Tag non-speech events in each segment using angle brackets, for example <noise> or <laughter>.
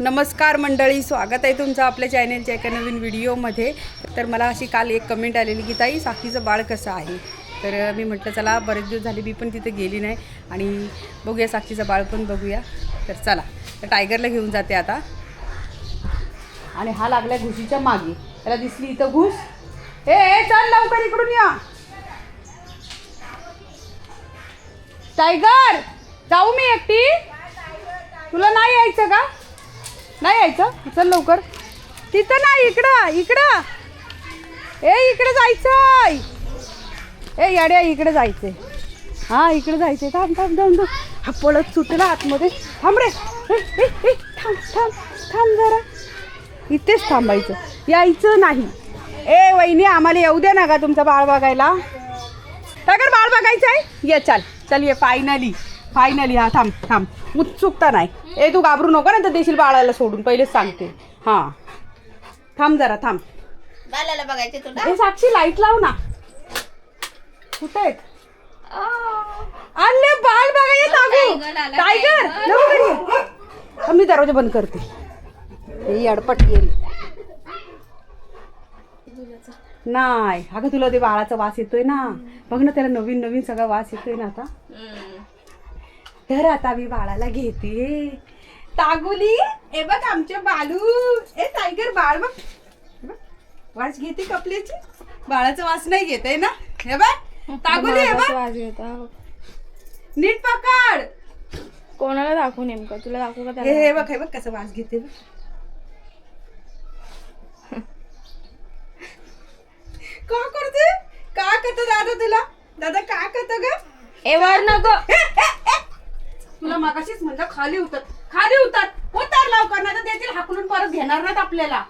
नमस्कार मंडळी स्वागत आहे तुमचं आपल्या चॅनलच्या एका नवीन व्हिडिओमध्ये. तर मला अशी काल एक कमेंट आलेली की ताई साक्षीचं बाळ कसं आहे? तर मी म्हटलं चला बरेच दिवस झाले मी पण तिथे गेली नाही आणि बघूया साक्षीचं बाळ पण बघूया. तर चला तर टायगरला घेऊन जाते आता. आणि हा लागला घुशीच्या मागे. त्याला दिसली इथं घुस. हे चल लवकर इकडून या. टायगर जाऊ मी एकटी. तुला नाही यायचं का? नाही यायचं. चल लवकर. तिथं नाही इकडं इकडं ए इकडे जायचं ए याड्या इकडे जायचंय. हा इकडे जायचंय. थांब थांब थांब थांब. हा पळत सुटला आतमध्ये. थांब रे. थांब थांब थांब जरा. इथेच थांबायचं. यायचं नाही. ए वहिनी आम्हाला येऊ द्या ना का तुमचं बाळ बघायला. टाकर बाळ बघायचं आहे ये चाल. चल ये फायनली फायनली हा थांब थांब. उत्सुकता नाही. ए तू घाबरू नको ना तर देशील बाळाला सोडून. पहिलेच सांगते. हां. थांब जरा थांब. बालाला बघायचे तुला? ए साक्षी लाइट लाव ना. कुठे आहेत? आणले बाल बघायला टायगर. लवकर मी दरवाजा बंद करते. ही अडपट येईल नाही. अगं तुला ते बाळाचा वास येतोय ना. बघ ना त्याला नवीन नवीन सगळा वास येतोय ना आता. तर आता मी बाळाला घेते. तागुली ए बघ आमचे बालू. ए टायगर बाळ बघ. वास घेते कपल्याची बाळाचा वास नाही घेत आहे ना? हे बघ तागुली हे बघ. नीट पकड. कोणाला दाखवू नेमकं? तुला दाखवू का हे हे बघ हे बघ कसं वास घेते बघ. का करते? का करतो दादा तुला? दादा का करतो ग? ए वर नको. तुला मगाशीच म्हणलं खाली उतर. खाली उतर. उतर लवकर नाही तर देतील हाकलून परत घेणार नाहीत आपल्याला.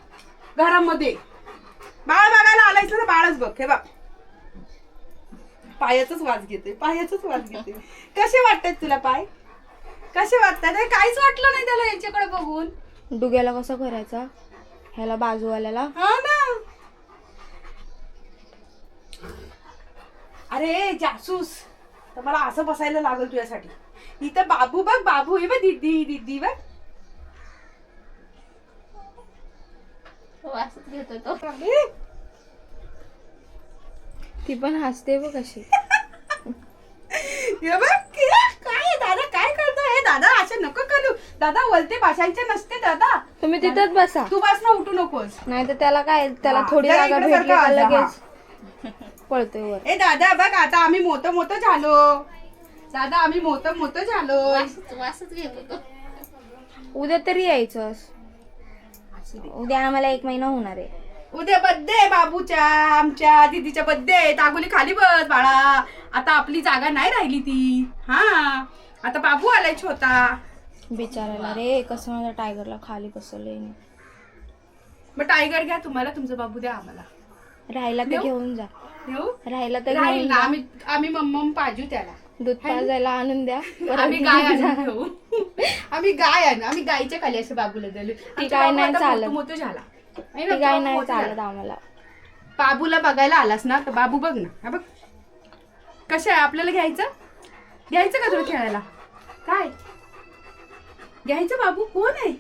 घरामध्ये. बाळ बघायला आलायस ना बाळच बघ. हे बघ. पायाचाच वाज घेते पायाचाच वाज घेते कसे वाटतात तुला पाय? कसे वाटतात? हे काहीच वाटलं नाही त्याला यांच्याकडे बघून. डुग्याला कसं करायचा? ह्याला बाजूवाल्याला? हा ना. अरे जासूस. तर मला असं बसायला लागल तुझ्यासाठी. इथं बाबू बघ बाबू हे बघ दिदी दिदी बघ. तो. पण हसते बघ कशी काय आहे दादा? काय करतो हे दादा असं नको करू. दादा वलते बसायचे नसते दादा. तुम्ही तिथंच बसा. तू बस ना उठू नकोस. नाही तर त्याला काय त्याला थोडी जागा भेटली लगेच? पळतोय वर. ए दादा बघ आता आम्ही मोठं मोठं झालो. दादा आम्ही मोठं मोठं झालो वासच घेतो उद्या तरी यायचं उद्या आम्हाला एक महिना होणार आहे. उद्या बर्थडे बाबूच्या आमच्या दीदीच्या बर्थडे तागुली खाली बस बाळा. आता आपली जागा नाही राहिली ती. हा. आता बाबू आलाय छोटा. बिचारायला रे कसं माझ्या टायगरला खाली बसवलंय मग टायगर घ्या तुम्हाला तुमचा बाबू द्या आम्हाला. राहायला तर? घेऊन जा. राहायला तर राहील ना जा. आम्ही आम्ही मम्मम पाजू त्याला. दूध पाजायला आणून द्या. आम्ही गाय. आणून आम्ही गाय आणू. आम्ही गायच्या खाली असं बाबूला दिलं आमचा गाय नाही चालत. मोठं झाला. ती गाय नाही. चालत आम्हाला. बाबूला बघायला आलास ना तर बाबू बघ ना. हा बघ. कसं आहे? आपल्याला घ्यायचं? घ्यायचं का तुला खेळायला? काय? घ्यायचं बाबू? कोण आहे?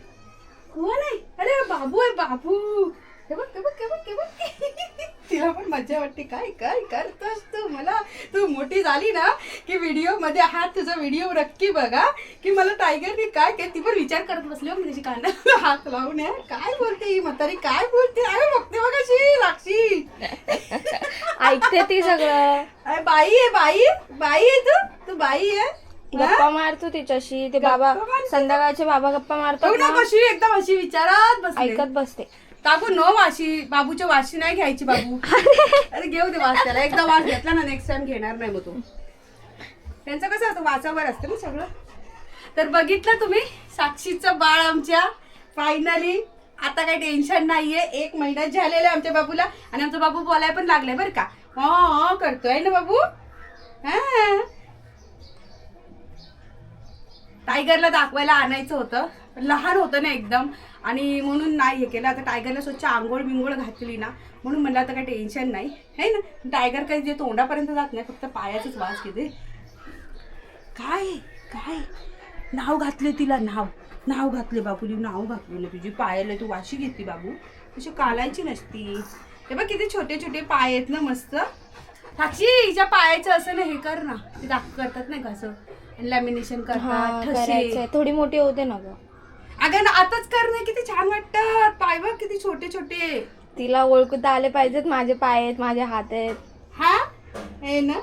कोण आहे? अरे बाबू आहे बाबू. हे बघ हे बघ हे बघ हे बघ. तिला पण मजा वाटते. काय काय करतोस तू? मला तू मोठी झाली ना की व्हिडिओमध्ये हा तुझा व्हिडिओ नक्की बघा की मला टायगरने काय काय ती पण विचार करत बसली हो मी त्याची कांदा <laughs> हात लावून. काय बोलते ही म्हातारी? काय बोलते? अरे बघते बघ अशी साक्षी. <laughs> ऐकते ती सगळं. अरे बाई आहे बाई बाई आहे तू? तू बाई आहे? गप्पा मारतो तिच्याशी. ते बाबा मारतो? संध्याकाळचे बाबा गप्पा ना. कशी एकदम अशी विचारात बसली. ऐकत बसते. काकू नो वाशी. बाबूच्या वाशी नाही घ्यायची बाबू. अरे घेऊ दे वास त्याला. एकदा वास घेतला ना नेक्स्ट टाइम घेणार नाही मग तू. त्यांचं कसं असतं वाचावर असतं ना सगळं. तर बघितलं तुम्ही साक्षीचं बाळ आमच्या. फायनली आता काही टेन्शन नाहीये. एक महिना झालेला आहे आमच्या बाबूला. आणि आमचा बाबू बोलाय पण लागलाय बरं का. हो करतोय ना बाबू? हा. टायगरला दाखवायला आणायचं होतं. लहान होतं ना एकदम. आणि म्हणून नाही हे केलं. आता टायगरला स्वच्छ आंघोळ बिंगोळ घातली ना म्हणून म्हणलं आता काही टेन्शन नाही. है ना? टायगर काही जे तोंडापर्यंत जात नाही फक्त पायाचंच वास घेते. काय? काय? नाव घातले तिला नाव. नाव घातले बाबूली नाव घातले ना तुझी. पायाला तू वाशी घेतली बाबू. तशी कालायची नसती. हे बघ किती छोटे छोटे पाय आहेत ना मस्त. साक्षी हिच्या पायाचं असं ना हे कर ना. ते दाख करतात नाही का असं. लॅमिनेशन करतात थोडी मोठी होते ना ग. अगं ना आताच कर ना किती छान वाटतात. पाय बघ किती छोटे छोटे. तिला ओळखता आले पाहिजेत माझे पाय आहेत माझे हात आहेत. हा? हे ना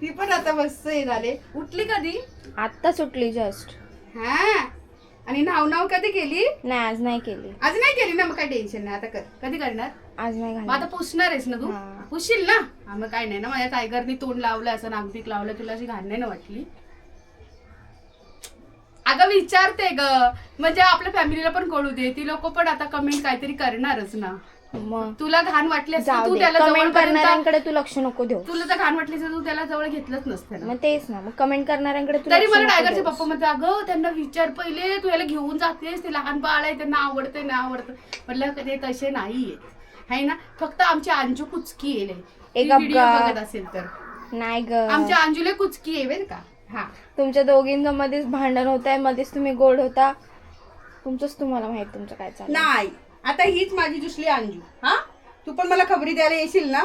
ती पण आता मस्त हे झाले उठली कधी? आत्ता सुटली जस्ट हा? आणि नाव नाव कधी केली? नाही आज नाही केली. आज नाही केली ना मग काय टेन्शन नाही. आता कर. कधी करणार? आज नाही मग आता पुसणार आहेस ना तू? हा. पुसशील ना? हा मग काय नाही ना माझ्या टायगरनी तोंड लावलं असं नागरिक लावलं तुला अशी घाण नाही ना वाटली? अगं विचारते ग. म्हणजे आपल्या फॅमिलीला पण कळू दे. ती लोक पण आता कमेंट काहीतरी करणारच ना. मग? तुला घाण वाटली असती, जाऊ तू दे. त्याला कमेंट जवळपर्यंत करणाऱ्यांकडे तू लक्ष नको देऊ. तुला तर घाण वाटली असती, तू त्याला जवळ घेतलंच नसतं ना. मग तेच ना. मग कमेंट करणाऱ्यांकडे तू तरी लक्ष मला नको टायगरचे देऊस. पप्पा म्हणते अगं त्यांना विचार पहिले. तू याला घेऊन जातेस. ते लहान बाळ आहे त्यांना आवडते ना आवडतं म्हटलं ते तसे नाहीये आहे ना? फक्त आमची अंजू कुचकी येईल ए गप्प व्हिडिओ ग. बघत असेल तर. नाही ग. आमच्या अंजूला कुचकी आहे बरं का? हा. तुमच्या दोघींचं मध्येच भांडण होत आहे मध्येच तुम्ही गोड होता. तुमचंच तुम्हाला माहीत तुमचं काय चाललं नाही. आता हीच माझी दुसरी अंजू. हा? तू पण मला खबरी द्यायला येशील ना?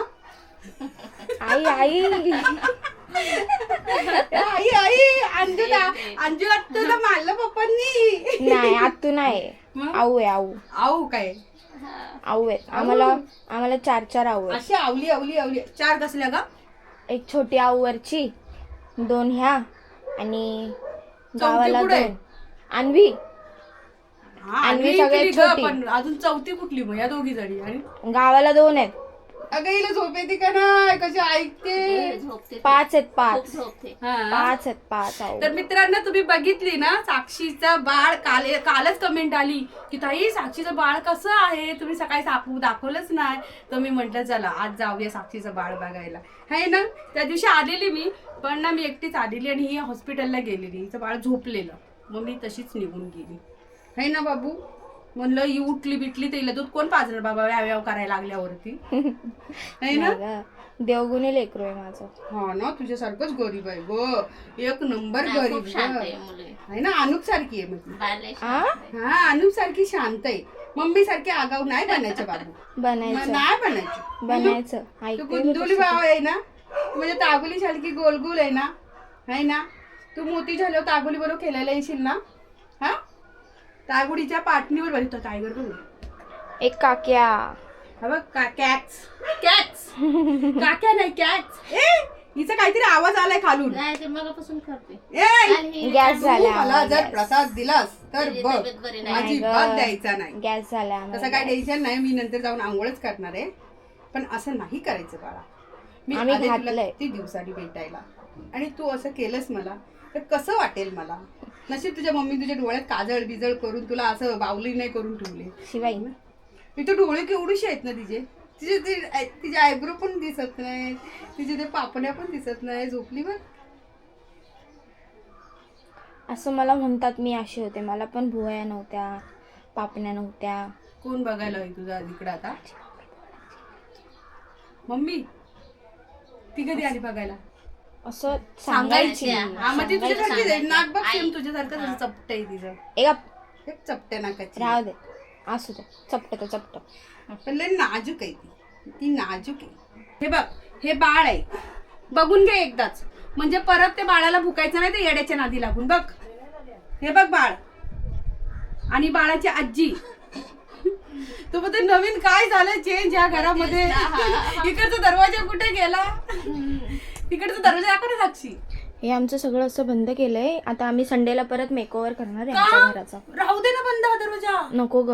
आई आई. आई आई. अंजू ना अंजू आता मारलं पप्पांनी. नाही आत्तू नाही. मग? आऊ आहे आऊ. आऊ काय? आऊ आहेत आम्हाला आम्हाला चार चार आऊ आहेत. अशी आवली आवली आवली. चार कसल्या का एक छोटी आऊवरची दोन ह्या आणि गावाला कुठे? दोन अन्वी हा, अन्वी आणि सगळ्यात ग, छोटी. पण अजून चौथी कुठली मग या दोघी जणी आणि गावाला दोन आहेत अगं हिला झोप येते का नाही? कशी ऐकते? झोपते. पाच आहेत खूप पाच झोपते. हा. पाच आहेत पाच तर मित्रांनो तुम्ही बघितली ना साक्षीचं बाळ काल कालच कमेंट आली की ताई साक्षीचं बाळ कसं आहे? तुम्ही सकाळी दाखवू दाखवलंच नाही. तर मी म्हटलं चला आज जाऊया साक्षीचं बाळ बघायला. आहे ना? त्या दिवशी आलेली मी पण ना मी एकटीच आलेली आणि ही हॉस्पिटलला गेलेली. हिचं बाळ झोपलेलं. मग मी तशीच निघून गेली. आहे ना बाबू? म्हणलं ही उठली बिटली तर हिला दूध कोण पाजणार बाबा व्याव करायला लागल्यावरती? आहे ना? नाही ग. देवगुणी लेकरू आहे माझं. हा ना तुझ्यासारखंच गरीब आहे ग. एक नंबर नाही, गरीब खूप शांत आहे ग. मुले. आहे ना अनुप सारखी आहे म्हटलं. बाले आ? हा अनुप सारखी शांत आहे. मम्मी सारखी आगाऊ नाही बनायचं बाबू. बनायचं. नाही बनायचं. बनायचं. तू ऐकते गुंदुली भाव आहे ना? तू म्हणजे तागुली सारखी गोलगोल आहे ना? आहे ना? तू मोती झाल्यावर तागुली बरोबर खेळायला येशील ना? हा तागुडीच्या पाटणीवर बघतो टायगर बघ एक काक्या. हा बघ का कॅट्स कॅट्स <laughs> काक्या नाही कॅट्स ए हिचा काहीतरी आवाज आलाय खालून. नाही ते मगापासून करते. ए आणि गॅस तू झाला मला जर. प्रसाद दिलास तर तुझी बघ तब्येत बरी नाही. माझी. द्यायचा नाही. गॅस झाला तसं आम्हाला काय टेन्शन नाही मी नंतर जाऊन आंघोळच करणार आहे. पण असं नाही करायचं बाळा. मी आम्ही आले तुला घातलंय. किती दिवसांनी भेटायला. आणि तू असं केलंस मला तर कसं वाटेल मला? नशीब तुझ्या मम्मी तुझ्या डोळ्यात काजळ बिजळ करून तुला असं बावली नाही करून ठेवले. शिवाई मी तर डोळे केवढीशी आहेत ना तिचे? तिचे ते तिचे आयब्रो पण दिसत नाही तिचे ते पापण्या पण दिसत नाही झोपली बघ. असं मला म्हणतात मी अशी होते. मला पण भुवया नव्हत्या पापण्या नव्हत्या. कोण बघायला होई तुझा इकडं आता? मम्मी ती कधी आली बघायला? असं सांगायची. हा मग ती तुझ्यासारखीच आहे सांगायची. नाक बघ सेम. तुझ्यासारखंच असं चपट आहे तिचं एका एक चपट्या नाकाची. राहू दे. असू दे. चपट तर चपट. पण लय नाजूक आहे ती. ती नाजूक आहे. हे बघ हे बाळ आहे. बघून घे एकदाच. म्हणजे परत ते बाळाला भुकायचं नाही ते येड्याच्या नादी लागून. बघ. हे बघ बाळ. आणि बाळाची आजी. तू बोलते नवीन काय झालं? चेंज या घरामध्ये. इकडचा दरवाजा कुठे गेला? तिकडचा दरवाजा दाखव ना साक्षी. हे आमचं सगळं असं बंद केलंय. आता आम्ही संडेला परत मेकओव्हर करणार आहे आमच्या का घराचा. राहू दे ना बंद हा दरवाजा. नको ग.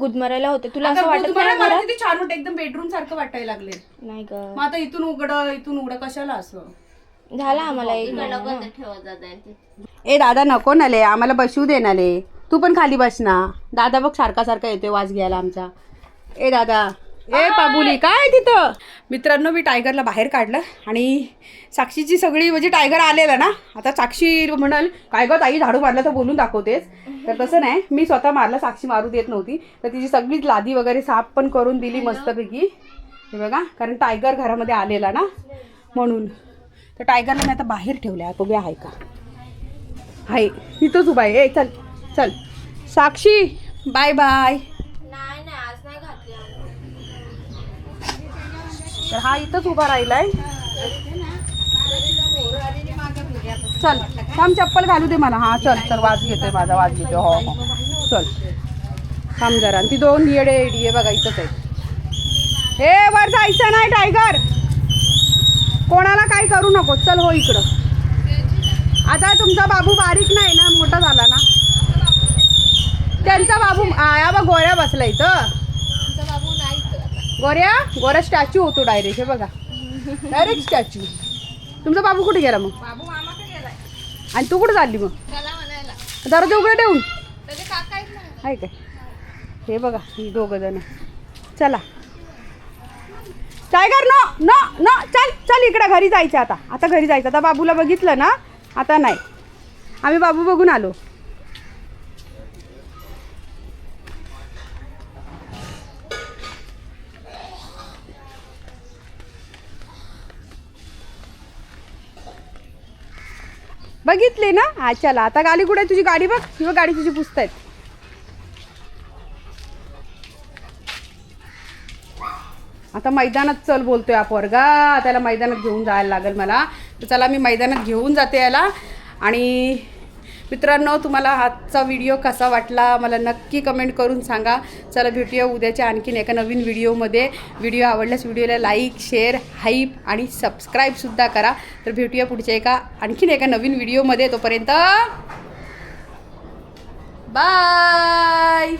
गुदमरायला होते. तुला असं वाटत नाही मला घरात किती छान वाटतं एकदम बेडरूम सारखं वाटायला लागले. नाही ग. मग आता इथून उघड इथून उघड कशाला असं? झाला आम्हाला एक इकडं महिना बंद ठेवत जात ए दादा नको नाले आम्हाला बसवू दे नाले तू पण खाली बस ना. दादा बघ सारखा सारखा येतोय वास घ्यायला आमचा. ए दादा. ए पाबुली काय तिथं? मित्रांनो मी टायगरला बाहेर काढलं आणि साक्षीची सगळी म्हणजे टायगर आलेला ना आता साक्षी म्हणाल काय गं ताई झाडू मारलं तर बोलून दाखवतेस. तर तसं नाही मी स्वतः मारला साक्षी मारू देत नव्हती. तर तिची सगळीच लादी वगैरे साफ पण करून दिली मस्तपैकी. हे बघा कारण टायगर घरामध्ये आलेला ना म्हणून. तर टायगरला मी आता बाहेर ठेवलं आहे बघूया आहे का? आहे. इथंच उभा आहे. ए चल चल. साक्षी बाय बाय नाही नाही आज नाही घातली तर हा इथंच उभा राहिलाय. चल थांब चप्पल घालू दे मला. हा चल चल वाज घेतोय माझा वाज घेतोय. हो हो. चल. थांब जरा. आणि ती दोन येडे येडी बघा इथंच आहे हे वर जायचं नाही टायगर कोणाला काही करू नको. चल हो इकडं. आता तुमचा बाबू बारीक नाही ना मोठा झाला ना. त्यांचा बाबू आया बा गोऱ्या बसला इथं. गोऱ्या गोऱ्या स्टॅच्यू होतो डायरेक्ट हे बघा. डायरेक्ट स्टॅच्यू तुमचा बाबू कुठे गेला मग? बाबू मामाकडे गेलाय. आणि तू कुठे चालली मग? त्याला म्हणायला. दरवाजा उघडं ठेवून. त्याचे काका आहेत ना. आहे काय? हे बघा ही दोघं जण. चला. टायगर नो नो नो चल चल इकडं घरी जायचं आता. आता घरी जायचं. आता बाबूला बघितलं ना आता नाही. आम्ही बाबू बघून आलो. बघितले ना? हा चला आता गाडी कुठे आहे तुझी गाडी बघ. किंवा गाडी तुझी पुसत आहेत. आता मैदानात चल बोलतोय हा पोरगा. त्याला मैदानात घेऊन जायला लागेल मला. तर चला मी मैदानात घेऊन जाते याला. आणि मित्रांनो तुम्हाला आजचा व्हिडिओ कसा वाटला? मला नक्की कमेंट करून सांगा. चला भेटूया उद्याच्या आणखीन एका नवीन व्हिडिओमध्ये व्हिडिओ आवडल्यास व्हिडिओला लाईक शेअर हाईप आणि सबस्क्राईबसुद्धा करा. तर भेटूया पुढच्या एका आणखीन एका नवीन व्हिडिओमध्ये तोपर्यंत बाय